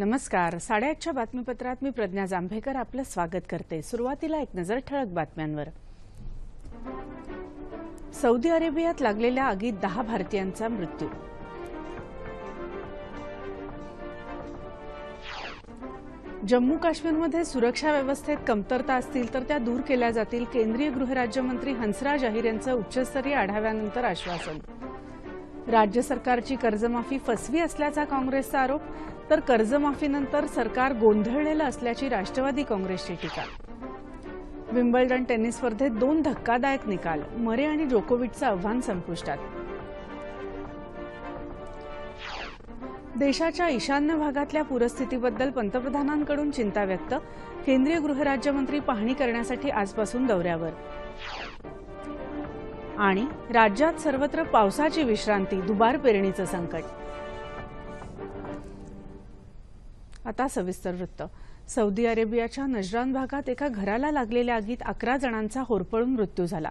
नमस्कार. साडेआठच्या बातमीपत्रात मी प्रज्ञा जांभेकर आपलं स्वागत करते. सुरुवातीला एक नजर ठळक बातम्यांवर. सौदी अरेबियात लागलेल्या आगीत दहा भारतीयांचा मृत्यू. जम्मू काश्मीरमध्ये सुरक्षा व्यवस्थेत कमतरता असतील तर त्या दूर केल्या जातील केंद्रीय गृहराज्यमंत्री हंसराज अहिर यांचं उच्चस्तरीय आढाव्यानंतर आश्वासन. राज्य सरकारची कर्जमाफी फसवी असल्याचा काँग्रेसचा आरोप तर कर्जमाफीनंतर सरकार गोंधळलेलं असल्याची राष्ट्रवादी काँग्रेसची टीका. विम्बल्डन टेनिस स्पर्धेत दोन धक्कादायक निकाल मरे आणि जोकोविचचं आव्हान संपुष्टात. देशाच्या ईशान्य भागातल्या पूरस्थितीबद्दल पंतप्रधानांकडून चिंता व्यक्त केंद्रीय गृहराज्यमंत्री पाहणी करण्यासाठी आजपासून दौऱ्यावर. आणि राज्यात सर्वत्र पावसाची विश्रांती दुबार पेरणीचं संकट. आता सविस्तर वृत्त. सौदी अरेबियाच्या नजरान भागात एका घराला लागलेल्या आगीत अकरा जणांचा होरपळून मृत्यू झाला.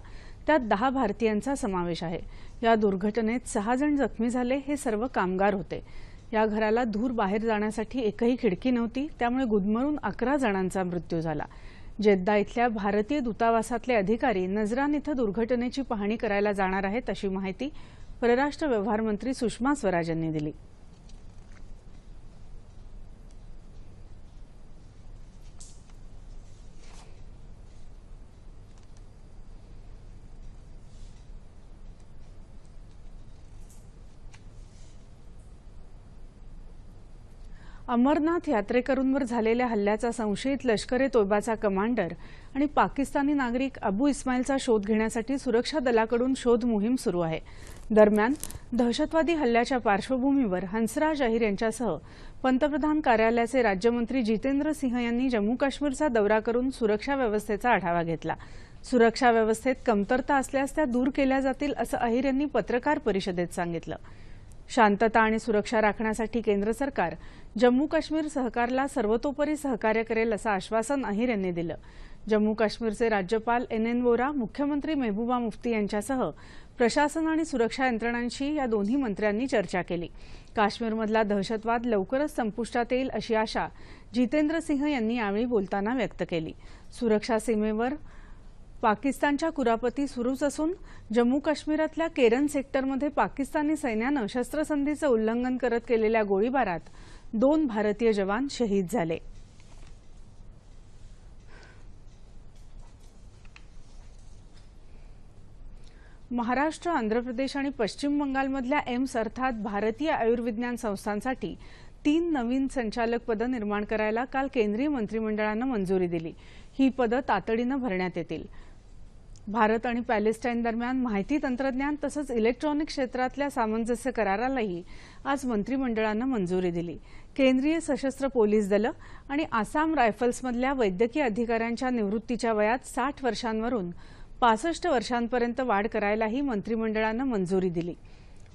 त्यात दहा भारतीयांचा समावेश आहे. या दुर्घटनेत सहा जण जखमी झाले हे सर्व कामगार होते. या घराला धूर बाहेर जाण्यासाठी एकही खिडकी नव्हती त्यामुळे गुदमरून अकरा जणांचा मृत्यू झाला. जेद्दा इथल्या भारतीय दूतावासातले अधिकारी नजरान इथं दुर्घटनेची पाहणी करायला जाणार आहेत अशी माहिती परराष्ट्र व्यवहार मंत्री सुषमा स्वराज यांनी दिली. अमरनाथ यात्रेकरूंवर झालेल्या हल्ल्याचा संशयित लष्कर ए तोयबाचा कमांडर आणि पाकिस्तानी नागरिक अबू इस्माईलचा शोध घेण्यासाठी सुरक्षा दलाकडून शोध मोहीम सुरू आहे. दरम्यान दहशतवादी हल्ल्याच्या पार्श्वभूमीवर हंसराज अहिर यांच्यासह पंतप्रधान कार्यालयाचे राज्यमंत्री जितेंद्र सिंह यांनी जम्मू काश्मीरचा दौरा करून सुरक्षा व्यवस्थेचा आढावा घेतला. सुरक्षा व्यवस्थेत कमतरता असल्यास त्या दूर केल्या जातील असं अहिर यांनी पत्रकार परिषदेत सांगितलं. शांतता आणि सुरक्षा राखण्यासाठी केंद्र सरकार जम्मू काश्मीर सहकारला सर्वतोपरी सहकार्य करेल असं आश्वासन अहिर यांनी दिलं. जम्मू काश्मीरचे राज्यपाल एन एन वोरा मुख्यमंत्री मेहबूबा मुफ्ती यांच्यासह प्रशासन आणि सुरक्षा यंत्रणांशी या दोन्ही मंत्र्यांनी चर्चा केली. काश्मीरमधला दहशतवाद लवकरच संपुष्टात येईल अशी आशा जितेंद्र सिंह यांनी यावेळी बोलताना व्यक्त केली. सुरक्षा सीमेवर पाकिस्तानच्या कुरापती सुरूच असून जम्मू काश्मीरातल्या केरन सेक्टरमध्ये पाकिस्तानी सैन्यानं शस्त्रसंधीचं उल्लंघन करत केलेल्या गोळीबारात दोन भारतीय जवान शहीद झाले. महाराष्ट्र आंध्र प्रदेश आणि पश्चिम बंगालमधल्या एम्स अर्थात भारतीय आयुर्विज्ञान संस्थांसाठी तीन नवीन संचालक पदं निर्माण करायला काल केंद्रीय मंत्रिमंडळानं मंजुरी दिली. ही पदं तातडीनं भरण्यात येतील. भारत आणि पॅलेस्टाईन दरम्यान माहिती तंत्रज्ञान तसंच इलेक्ट्रॉनिक क्षेत्रातल्या सामंजस्य करारालाही आज मंत्रिमंडळानं मंजुरी दिली. केंद्रीय सशस्त्र पोलीस दलं आणि आसाम रायफल्समधल्या वैद्यकीय अधिकाऱ्यांच्या निवृत्तीच्या वयात साठ वर्षांवरून पासष्ट वर्षांपर्यंत वाढ करायलाही मंत्रिमंडळानं मंजुरी दिली.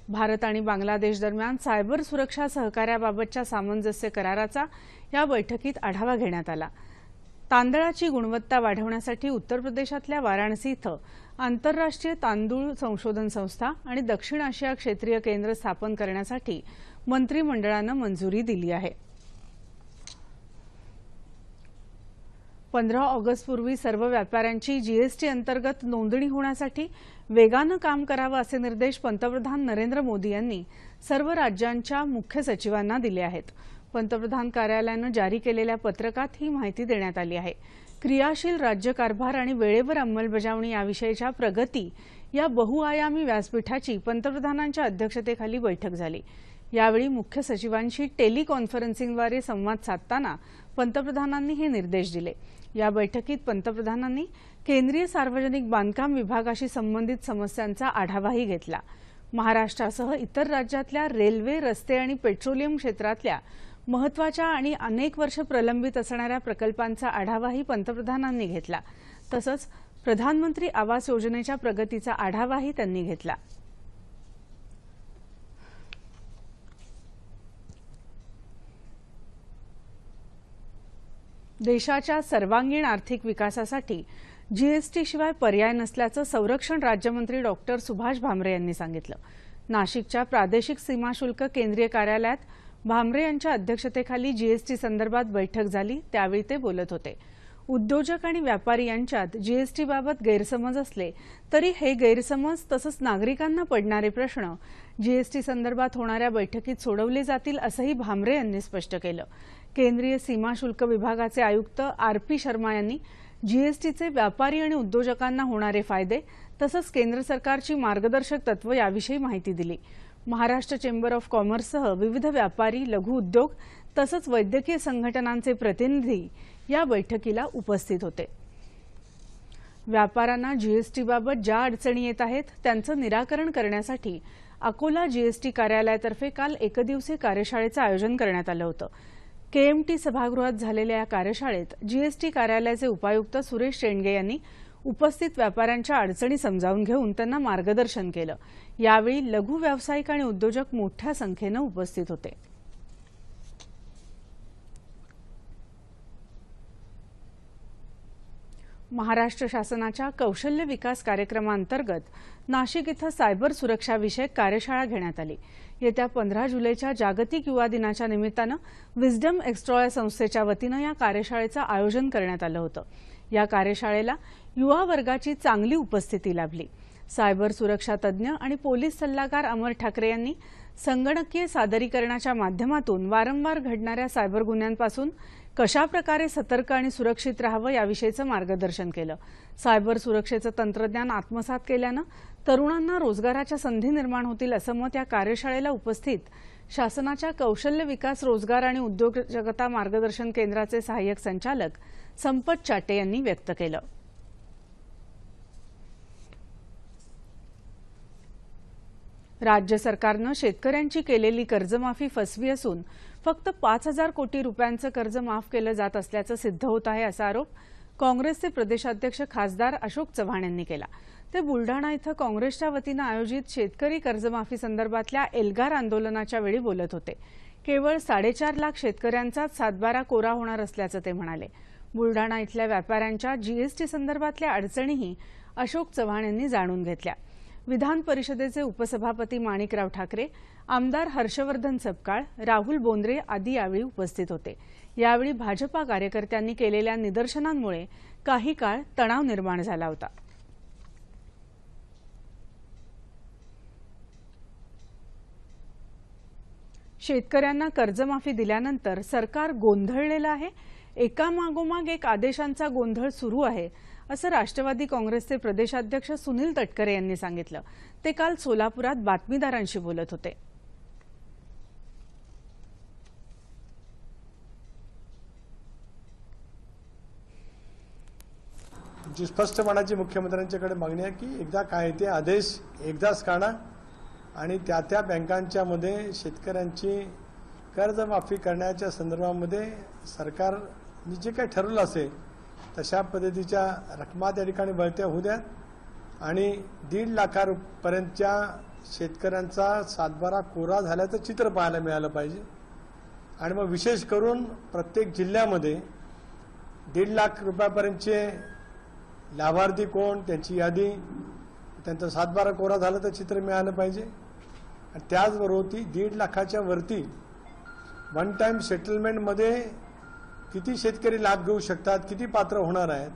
भारत आणि बांगलादेश दरम्यान सायबर सुरक्षा सहकार्याबाबतच्या सामंजस्य कराराचा या बैठकीत आढावा घेण्यात आला. तांदळाची गुणवत्ता वाढवण्यासाठी उत्तर प्रदेशातल्या वाराणसी इथं आंतरराष्ट्रीय तांदूळ संशोधन संस्था आणि दक्षिण आशिया क्षेत्रीय केंद्र स्थापन करण्यासाठी मंत्रिमंडळानं मंजुरी दिली आहे. पंधरा ऑगस्टपूर्वी सर्व व्यापाऱ्यांची जीएसटी अंतर्गत नोंदणी होण्यासाठी वेगानं काम करावं असे निर्देश पंतप्रधान नरेंद्र मोदी यांनी सर्व राज्यांच्या मुख्य सचिवांना दिले आहेत. पंतप्रधान कार्यालयानं जारी केलेल्या पत्रकात ही माहिती देण्यात आली आहे. क्रियाशील राज्यकारभार आणि वेळेवर अंमलबजावणी याविषयीच्या प्रगती या बहुआयामी व्यासपीठाची पंतप्रधानांच्या अध्यक्षतेखाली बैठक झाली. यावेळी मुख्य सचिवांशी टेलिकॉन्फरन्सिंगद्वारे संवाद साधताना पंतप्रधानांनी हे निर्देश दिले. या बैठकीत पंतप्रधानांनी केंद्रीय सार्वजनिक बांधकाम विभागाशी संबंधित समस्यांचा आढावाही घेतला. महाराष्ट्रासह इतर राज्यातल्या रेल्वे रस्ते आणि पेट्रोलियम क्षेत्रातल्या महत्त्वाच्या आणि अनेक वर्ष प्रलंबित असणाऱ्या प्रकल्पांचा आढावाही पंतप्रधानांनी घेतला. तसंच प्रधानमंत्री आवास योजनेच्या प्रगतीचा आढावाही त्यांनी घेतला. देशाच्या सर्वांगीण आर्थिक विकासासाठी जीएसटीशिवाय पर्याय नसल्याचं संरक्षण राज्यमंत्री डॉक्टर सुभाष भामरे यांनी सांगितलं. नाशिकच्या प्रादेशिक सीमाशुल्क केंद्रीय कार्यालयात भामरे यांच्या अध्यक्षतेखाली जीएसटी संदर्भात बैठक झाली त्यावेळी ते बोलत होते. उद्योजक आणि व्यापारी यांच्यात जीएसटीबाबत गैरसमज असले तरी हे गैरसमज तसंच नागरिकांना पडणारे प्रश्न जीएसटी संदर्भात होणाऱ्या बैठकीत सोडवले जातील असंही भामरे यांनी स्पष्ट केलं. केंद्रीय सीमा शुल्क विभागाचे आयुक्त आर पी शर्मा यांनी जीएसटीचे व्यापारी आणि उद्योजकांना होणारे फायदे तसंच केंद्र सरकारची मार्गदर्शक तत्व याविषयी माहिती दिली. महाराष्ट्र चेंबर ऑफ कॉमर्ससह विविध व्यापारी लघु उद्योग तसंच वैद्यकीय संघटनांचे प्रतिनिधी या बैठकीला उपस्थित होते. व्यापाऱ्यांना जीएसटीबाबत ज्या अडचणी येत आहेत त्यांचं निराकरण करण्यासाठी अकोला जीएसटी कार्यालयातर्फे काल एकदिवसीय कार्यशाळेचं आयोजन करण्यात आलं होतं. केएमटी सभागृहात झालेल्या या कार्यशाळेत जीएसटी कार्यालयाचे उपायुक्त सुरेश शेंडगे यांनी उपस्थित व्यापाऱ्यांच्या अडचणी समजावून घेऊन त्यांना मार्गदर्शन केलं. यावेळी लघु व्यावसायिक आणि उद्योजक मोठ्या संख्येनं उपस्थित होते. महाराष्ट्र शासनाच्या कौशल्य विकास कार्यक्रमांतर्गत नाशिक इथं सायबर सुरक्षाविषयक कार्यशाळा घेण्यात आली. येत्या पंधरा जुलैच्या जागतिक युवा दिनाच्या निमित्तानं विस्डम एक्स्ट्रॉय संस्थेच्या वतीनं या कार्यशाळेचं आयोजन करण्यात आलं होतं. या कार्यशाळेला युवा वर्गाची चांगली उपस्थिती लाभली. सायबर सुरक्षा तज्ज्ञ आणि पोलीस सल्लागार अमर ठाकरे यांनी संगणकीय सादरीकरणाच्या माध्यमातून वारंवार घडणाऱ्या सायबर गुन्ह्यांपासून कशाप्रकारे सतर्क आणि सुरक्षित राहावं याविषयीचं मार्गदर्शन केलं. सायबर सुरक्षेचं तंत्रज्ञान आत्मसात केल्यानं तरुणांना रोजगाराच्या संधी निर्माण होतील असं मत या कार्यशाळेला उपस्थित शासनाच्या कौशल्य विकास रोजगार आणि उद्योजकता मार्गदर्शन केंद्राचे सहाय्यक संचालक संपत चाटे यांनी व्यक्त केलं. राज्य सरकारनं शेतकऱ्यांची केलेली कर्जमाफी फसवी असून फक्त पाच हजार कोटी रुपयांचं कर्ज माफ केलं जात असल्याचं सिद्ध होत आहे असा आरोप काँग्रेसचे प्रदेशाध्यक्ष खासदार अशोक चव्हाण यांनी केला. ते बुलढाणा इथं काँग्रेसच्या वतीनं आयोजित शेतकरी कर्जमाफी संदर्भातल्या एल्गार आंदोलनाच्या वेळी बोलत होते. केवळ साडेचार लाख शेतकऱ्यांचाच सातबारा कोरा होणार असल्याचं ते म्हणाले. बुलढाणा इथल्या व्यापाऱ्यांच्या जीएसटी संदर्भातल्या अडचणीही अशोक चव्हाण यांनी जाणून घेतल्या. विधान परिषदेचे उपसभापती माणिकराव ठाकरे आमदार हर्षवर्धन सपकाळ राहुल बोंद्रे आदी यावेळी उपस्थित होते. यावेळी भाजपा कार्यकर्त्यांनी केलेल्या निदर्शनांमुळे काही काळ तणाव निर्माण झाला होता. शेतकऱ्यांना कर्जमाफी दिल्यानंतर सरकार गोंधळलेलं आहे. एकामागोमाग एक आदेशांचा गोंधळ सुरू आहे असं राष्ट्रवादी काँग्रेसचे प्रदेशाध्यक्ष सुनील तटकरे यांनी सांगितलं. ते काल सोलापुरात बातमीदारांशी बोलत होते. जी स्पष्टपणाची मुख्यमंत्र्यांच्याकडे मागणी आहे की एकदा काय ते आदेश एकदाच काढा आणि त्या त्या बँकांच्यामध्ये शेतकऱ्यांची कर्जमाफी करण्याच्या संदर्भामध्ये सरकारने जे काही ठरवलं असेल तशा पद्धतीच्या रकमा त्या ठिकाणी बळत्या होऊ द्या आणि दीड लाखापर्यंतच्या शेतकऱ्यांचा सातबारा कोरा झाल्याचं चित्र पाहायला मिळालं पाहिजे. आणि मग विशेष करून प्रत्येक जिल्ह्यामध्ये दीड लाख रुपयापर्यंतचे लाभार्थी कोण त्यांची यादी त्यांचा सातबारा कोरा झालं तर चित्र मिळालं पाहिजे. आणि त्याचबरोबर ती दीड लाखाच्या वरती वन टाइम सेटलमेंटमध्ये किती शेतकरी लाभ घेऊ शकतात किती पात्र होणार आहेत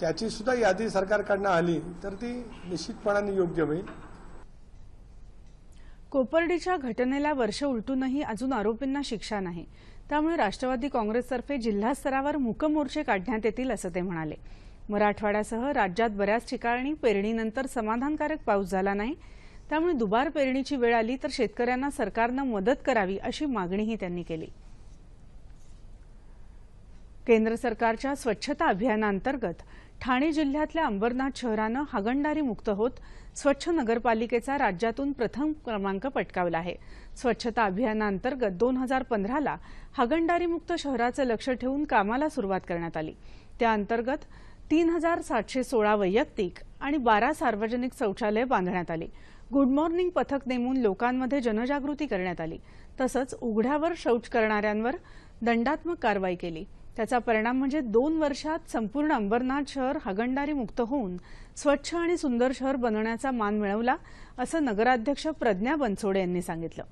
त्याची सुद्धा यादी सरकारकडनं आली तर ती निश्चितपणाने योग्य होईल. कोपर्डीच्या घटनेला वर्ष उलटूनही अजून आरोपींना शिक्षा नाही. त्यामुळे राष्ट्रवादी काँग्रेसतर्फे जिल्हास्तरावर मूकमोर्चे काढण्यात येतील असं ते म्हणाले. मराठवाड्यासह राज्यात बऱ्याच ठिकाणी पेरणीनंतर समाधानकारक पाऊस झाला नाही. त्यामुळे दुबार पेरणीची वेळ आली तर शेतकऱ्यांना सरकारनं मदत करावी अशी मागणीही त्यांनी केली. केंद्र सरकारच्या स्वच्छता अभियानांतर्गत ठाणे जिल्ह्यातल्या अंबरनाथ शहरानं हागणदारी मुक्त होत स्वच्छ नगरपालिकेचा राज्यातून प्रथम क्रमांक पटकावला आहे. स्वच्छता अभियानाअंतर्गत दोन हजार पंधराला हागणदारीमुक्त शहराचं लक्ष ठेवून कामाला सुरुवात करण्यात आली. त्याअंतर्गत तीन हजार सातशे सोळा वैयक्तिक आणि बारा सार्वजनिक शौचालय बांधण्यात आली. गुड मॉर्निंग पथक नेमून लोकांमध्ये जनजागृती करण्यात आली. तसंच उघड्यावर शौच करणाऱ्यांवर दंडात्मक कारवाई केली. त्याचा परिणाम म्हणजे दोन वर्षात संपूर्ण अंबरनाथ शहर हागणदारी मुक्त होऊन स्वच्छ आणि सुंदर शहर बनवण्याचा मान मिळवला असं नगराध्यक्ष प्रज्ञा बनसोडे यांनी सांगितलं.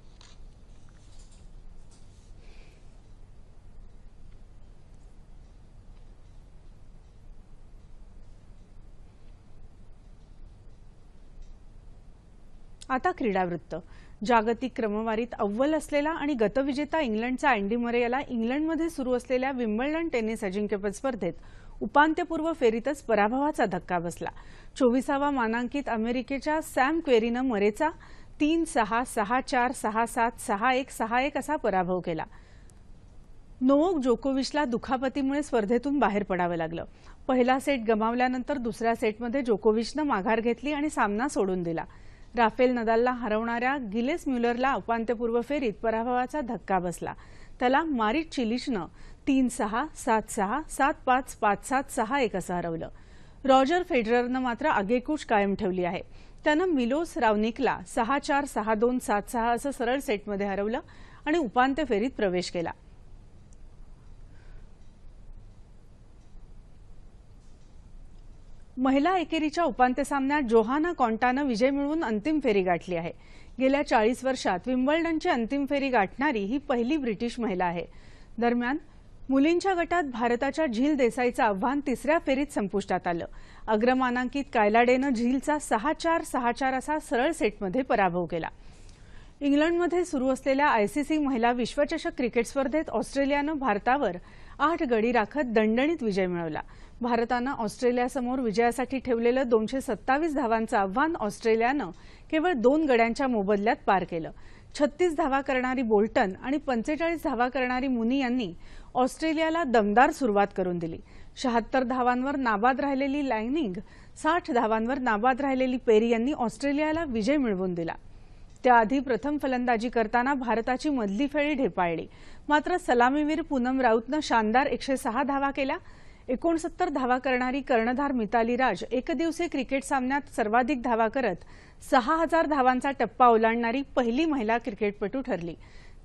आता क्रीडावृत्त. जागतिक क्रमवारीत अव्वल असलेला आणि गतविजेता इंग्लंडचा अँडी मरे याला इंग्लंडमध्ये सुरू असलेल्या विम्बल्डन टेनिस अजिंक्यपद स्पर्धेत उपांत्यपूर्व फेरीतच पराभवाचा धक्का बसला. चोवीसावा मानांकित अमेरिकेच्या सॅम क्वेरीनं मरेचा तीन सहा सहा चार सहा सात सहा एक सहा एक असा पराभव केला. नोवोक जोकोविचला दुखापतीमुळे स्पर्धेतून बाहेर पडावं लागलं. पहिला सेट गमावल्यानंतर दुसऱ्या सेटमध्ये जोकोविचनं माघार घेतली आणि सामना सोडून दिला. राफेल नदालला हरवणाऱ्या गिलेस म्युलरला उपांत्यपूर्व फेरीत पराभवाचा धक्का बसला. त्याला मारिट चिलिचनं तीन सहा सात सहा सात पाच पाच सात सहा एक असं हरवलं. रॉजर फेडररनं मात्र आगेकूच कायम ठेवली आहे. त्यानं मिलोस रावनिकला सहा चार सहा दोन सात सहा असं सरळ सेटमध्ये हरवलं आणि उपांत्य फेरीत प्रवेश केला. महिला एकेरीच्या उपांत्य सामन्यात जोहाना कॉन्टानं विजय मिळवून अंतिम फेरी गाठली आहे. गेल्या चाळीस वर्षात विम्बल्डनची अंतिम फेरी गाठणारी ही पहिली ब्रिटिश महिला आहे. दरम्यान मुलींच्या गटात भारताच्या झील देसाईचं आव्हान तिसऱ्या फेरीत संपुष्टात आलं. अग्रमानांकित कायलाडेनं झीलचा सहा चार सहा चार असा सरळ सेटमध्ये पराभव केला. इंग्लंडमध्ये सुरू असलेल्या आयसीसी महिला विश्वचषक क्रिकेट स्पर्धेत ऑस्ट्रेलियानं भारतावर आठ गडी राखत दणदणीत विजय मिळवला. भारतानं ऑस्ट्रेलियासमोर विजयासाठी ठेवलेलं दोनशे सत्तावीस धावांचं आव्हान ऑस्ट्रेलियानं केवळ दोन गड्यांच्या मोबदल्यात पार केलं. छत्तीस धावा करणारी बोल्टन आणि पंचेचाळीस धावा करणारी मुनी यांनी ऑस्ट्रेलियाला दमदार सुरुवात करून दिली. शहात्तर धावांवर नाबाद राहिलेली लायनिंग साठ धावांवर नाबाद राहिलेली पेरी यांनी ऑस्ट्रेलियाला विजय मिळवून दिला. त्याआधी प्रथम फलंदाजी करताना भारताची मधली फेळी ढेपाळली. मात्र सलामीवीर पूनम राऊतनं शानदार एकशे सहा धावा केल्या. एकोणसत्तर धावा करणारी कर्णधार मिताली राज एकदिवसीय क्रिकेट सामन्यात सर्वाधिक धावा करत सहा हजार धावांचा टप्पा ओलांडणारी पहिली महिला क्रिकेटपटू ठरली.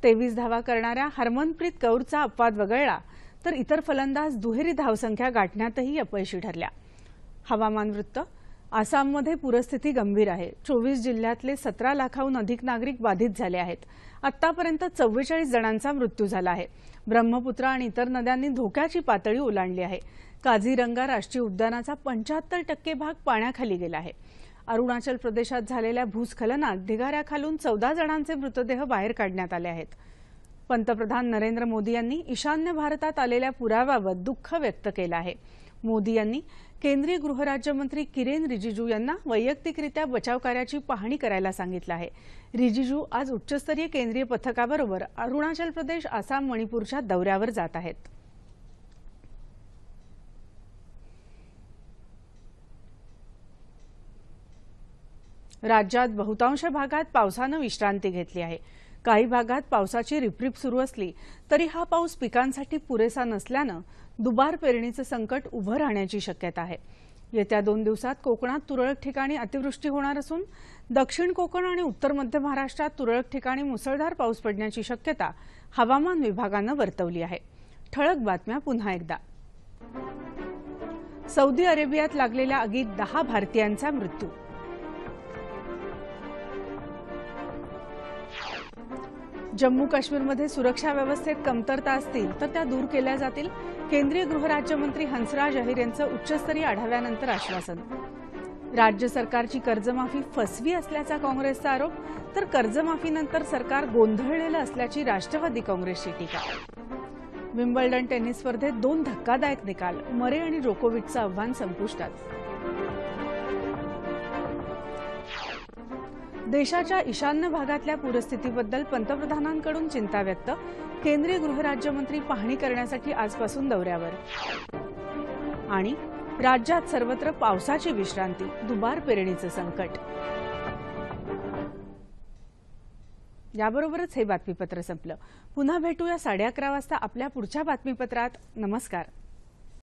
तेवीस धावा करणाऱ्या हरमनप्रीत कौरचा अपवाद वगळला तर इतर फलंदाज दुहेरी धावसंख्या गाठण्यातही अपयशी ठरल्या. हवामान वृत्त आसाममध्ये पूरस्थिती गंभीर आहे. चोवीस जिल्ह्यातले सतरा लाखाहून अधिक नागरिक बाधित झाले आहेत. आतापर्यंत चव्वेचाळीस जणांचा मृत्यू झाला आहे. ब्रह्मपुत्रा आणि इतर नद्यांनी धोक्याची पातळी ओलांडली आहे. काझीरंगा राष्ट्रीय उद्यानाचा पंच्याहत्तर टक्के भाग पाण्याखाली गेला आहे. अरुणाचल प्रदेशात झालेल्या भूस्खलनात ढिगाऱ्याखालून चौदा जणांचे मृतदेह बाहेर काढण्यात आले आहेत. पंतप्रधान नरेंद्र मोदी यांनी ईशान्य भारतात आलेल्या पुराबाबत दुःख व्यक्त केलं आहे. मोदी यांनी केंद्रीय गृहराज्यमंत्री किरेन रिजिजू यांना वैयक्तिकरित्या बचाव कार्याची पाहणी करायला सांगितलं आहे. रिजिजू आज उच्चस्तरीय केंद्रीय पथकाबरोबर अरुणाचल प्रदेश आसाम मणिपूरच्या दौऱ्यावर जात आहेत. राज्यात बहुतांश भागात पावसानं विश्रांती घेतली आहे. काही भागात पावसाची रिपरिप सुरू असली तरी हा पाऊस पिकांसाठी पुरेसा नसल्यानं दुबार पेरणीचं संकट उभं राहण्याची शक्यता आहे. येत्या दोन दिवसात कोकणात तुरळक ठिकाणी अतिवृष्टी होणार असून दक्षिण कोकण आणि उत्तर मध्य महाराष्ट्रात तुरळक ठिकाणी मुसळधार पाऊस पडण्याची शक्यता हवामान विभागानं वर्तवली आहे. ठळक बातम्या पुन्हा एकदा. सौदी अरेबियात लागलेल्या आगीत दहा भारतीयांचा मृत्यू. जम्मू काश्मीरमध्ये सुरक्षा व्यवस्थेत कमतरता असतील तर त्या दूर केल्या जातील. केंद्रीय गृहराज्यमंत्री हंसराज अहिर यांचं उच्चस्तरीय आढाव्यानंतर आश्वासन. राज्य सरकारची कर्जमाफी फसवी असल्याचा काँग्रेसचा आरोप तर कर्जमाफीनंतर सरकार गोंधळलेलं असल्याची राष्ट्रवादी काँग्रेसची टीका. विम्बल्डन टेनिस स्पर्धेत दोन धक्कादायक निकाल मरे आणि जोकोविचचं आव्हान संपुष्टात. देशाच्या ईशान्य भागातल्या पूरस्थितीबद्दल पंतप्रधानांकडून चिंता व्यक्त केंद्रीय गृहराज्यमंत्री पाहणी करण्यासाठी आजपासून दौऱ्यावर. आणि राज्यात सर्वत्र पावसाची विश्रांती दुबार पेरणीचं संकट. याबरोबरच हे बातमीपत्र संपलं. पुन्हा भेटूया साडे अकरा वाजता आपल्या पुढच्या बातमीपत्रात. नमस्कार.